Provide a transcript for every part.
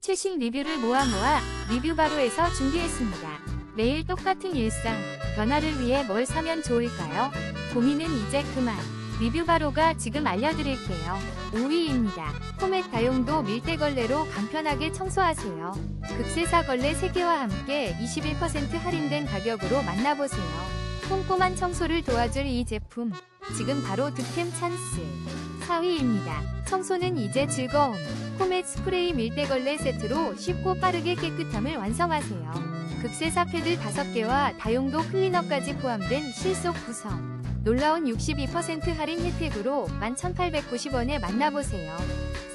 최신 리뷰를 모아 모아 리뷰바로에서 준비했습니다. 매일 똑같은 일상, 변화를 위해 뭘 사면 좋을까요? 고민은 이제 그만. 리뷰바로가 지금 알려드릴게요. 5위입니다. 포맷 다용도 밀대걸레로 간편하게 청소하세요. 극세사 걸레 3개와 함께 21% 할인된 가격으로 만나보세요. 꼼꼼한 청소를 도와줄 이 제품. 지금 바로 득템 찬스. 4위입니다. 청소는 이제 즐거움. 포맷 스프레이 밀대걸레 세트로 쉽고 빠르게 깨끗함을 완성하세요. 극세사 패드 5개와 다용도 클리너까지 포함된 실속 구성. 놀라운 62% 할인 혜택으로 11,890원에 만나보세요.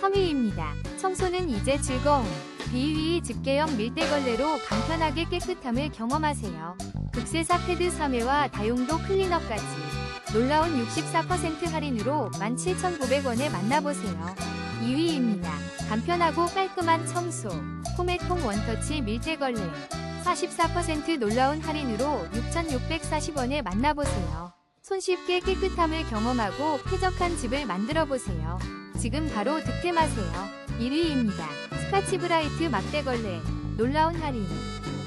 3위입니다. 청소는 이제 즐거움. 비위 집게형 밀대걸레로 간편하게 깨끗함을 경험하세요. 극세사 패드 3회와 다용도 클리너까지. 놀라운 64% 할인으로 17,900원에 만나보세요. 2위입니다. 간편하고 깔끔한 청소. 포메통 원터치 밀대걸레. 44% 놀라운 할인으로 6,640원에 만나보세요. 손쉽게 깨끗함을 경험하고 쾌적한 집을 만들어 보세요. 지금 바로 득템하세요. 1위입니다. 스카치 브라이트 막대걸레. 놀라운 할인.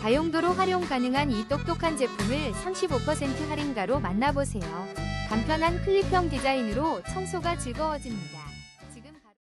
다용도로 활용 가능한 이 똑똑한 제품을 35% 할인가로 만나보세요. 간편한 클립형 디자인으로 청소가 즐거워집니다. 지금 바로